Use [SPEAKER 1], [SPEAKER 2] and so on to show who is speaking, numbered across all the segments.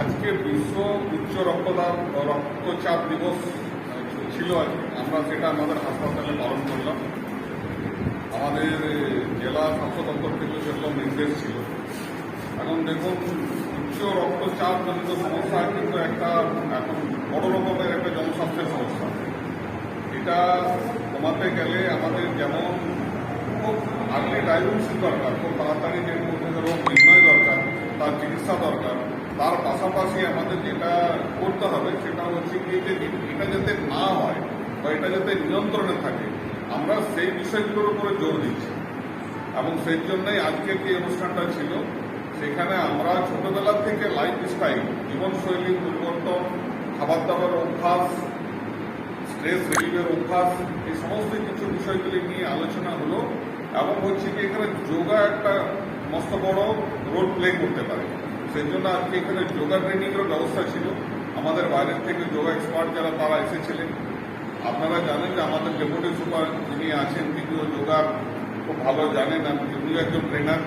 [SPEAKER 1] আজকে বিশ্ব উচ্চ রক্তদান রক্তচাপ দিবস ছিল আজকে আমরা সেটা আমাদের হাসপাতালে পালন করলাম। আমাদের জেলা স্বাস্থ্য দপ্তর থেকে সেরকম নির্দেশ ছিল। এখন দেখুন, উচ্চ রক্তচাপ জনিত সমস্যা কিন্তু একটা এখন বড় রকমের একটা জনস্বাস্থ্যের সমস্যা। এটা কমাতে গেলে আমাদের যেমন খুব আর্লি ডায়াগনোসিস দরকার, খুব তাড়াতাড়ি যে রোগ নির্ণয় দরকার তার চিকিৎসা দরকার তার পাশাপাশি আমাদের যেটা করতে হবে সেটা হচ্ছে কি যে এটা যাতে না হয় বা এটা যাতে নিয়ন্ত্রণে থাকে, আমরা সেই বিষয়গুলোর উপরে জোর দিচ্ছি। এবং সেই জন্যই আজকের যে অনুষ্ঠানটা ছিল, সেখানে আমরা ছোটবেলা থেকে লাইফ স্টাইল জীবনশৈলী পরিবর্তন খাবার দাবার অভ্যাস স্ট্রেস রিলিভের অভ্যাস, এই সমস্ত কিছু বিষয়গুলি নিয়ে আলোচনা হলো এবং হচ্ছে কি এখানে যোগা একটা মস্ত বড় রোল প্লে করতে পারে। সেই জন্য আজকে এখানে যোগা ট্রেনিংয়েরও ব্যবস্থা ছিল। আমাদের বাইরের থেকে যোগা এক্সপার্ট যারা, তারা এসেছিলেন। আপনারা জানেন যে আমাদের ডেপুটি সুপার যিনি আছেন, তিনিও যোগা খুব ভালো জানেন। এবং তিনিও একজন ট্রেনার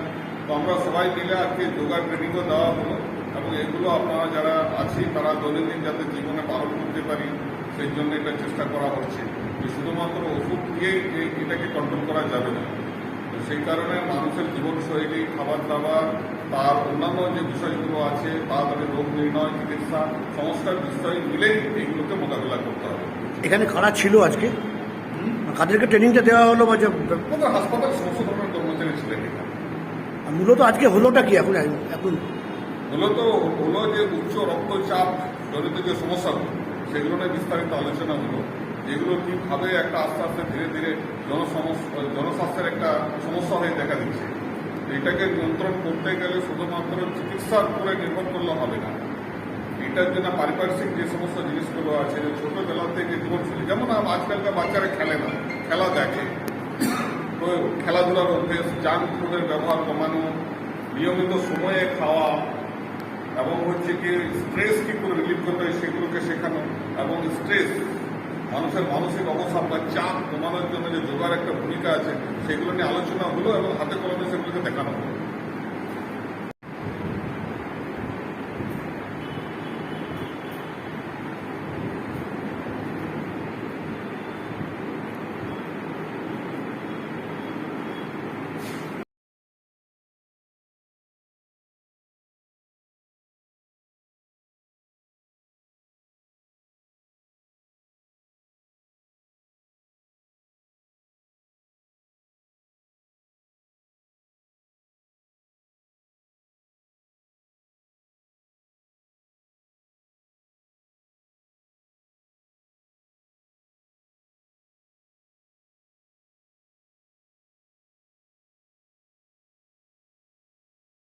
[SPEAKER 1] তো আমরা সবাই মিলে আজকে যোগা ট্রেনিংও দেওয়া হলো এবং এগুলো আপনারা যারা আছি তারা দৈনন্দিন যাতে জীবনে পালন করতে পারি, সেই জন্য এটা চেষ্টা করা হচ্ছে। যে শুধুমাত্র ওষুধ দিয়েই এটাকে কন্ট্রোল করা যাবে না। তো সেই কারণে মানুষের জীবনশৈলী খাবার দাবার তার অন্যান্য যে বিষয়গুলো আছে তাড়াতাড়ি রোগ নির্ণয় চিকিৎসা সমস্ত বিষয় মিলেই এইগুলোকে মোকাবিলা করতে হবে।
[SPEAKER 2] এখানে কারা ছিল আজকে? কাদেরকে ট্রেনিংটা দেওয়া হলো বা
[SPEAKER 1] হাসপাতাল সমস্ত ধরনের কর্মচারী ছিলেন এখানে।
[SPEAKER 2] মূলত আজকে হলোটা কি এখন? এখন
[SPEAKER 1] মূলত হলো যে উচ্চ রক্তচাপ জনিত যে সমস্যাগুলো সেগুলো নিয়ে বিস্তারিত আলোচনা হলো। যেগুলো কীভাবে একটা আস্তে আস্তে ধীরে ধীরে জনসমস্যা জনস্বাস্থ্যের একটা সমস্যা হয়ে দেখা দিচ্ছে। এটাকে নিয়ন্ত্রণ করতে গেলে শুধুমাত্র চিকিৎসার উপরে নির্ভর করলে হবে না। এটার জন্য পারিপার্শ্বিক যে সমস্ত জিনিসগুলো আছে, যে ছোটবেলা থেকে জীবনশৈলী যেমন আজকালকার বাচ্চারা খেলে না, খেলা দেখে। তো খেলাধুলার অভ্যেস জাঙ্ক ফুডের ব্যবহার কমানো, নিয়মিত সময়ে খাওয়া, এবং হচ্ছে কি স্ট্রেস কি করে রিলিভ করতে হয় সেগুলোকে শেখানো, এবং স্ট্রেস মানুষের মানসিক অবস্থা বা চাপ কমানোর জন্য যে যোগার একটা ভূমিকা আছে, সেগুলো নিয়ে আলোচনা হলো এবং হাতে কলমে সেগুলোকে দেখানো হলো।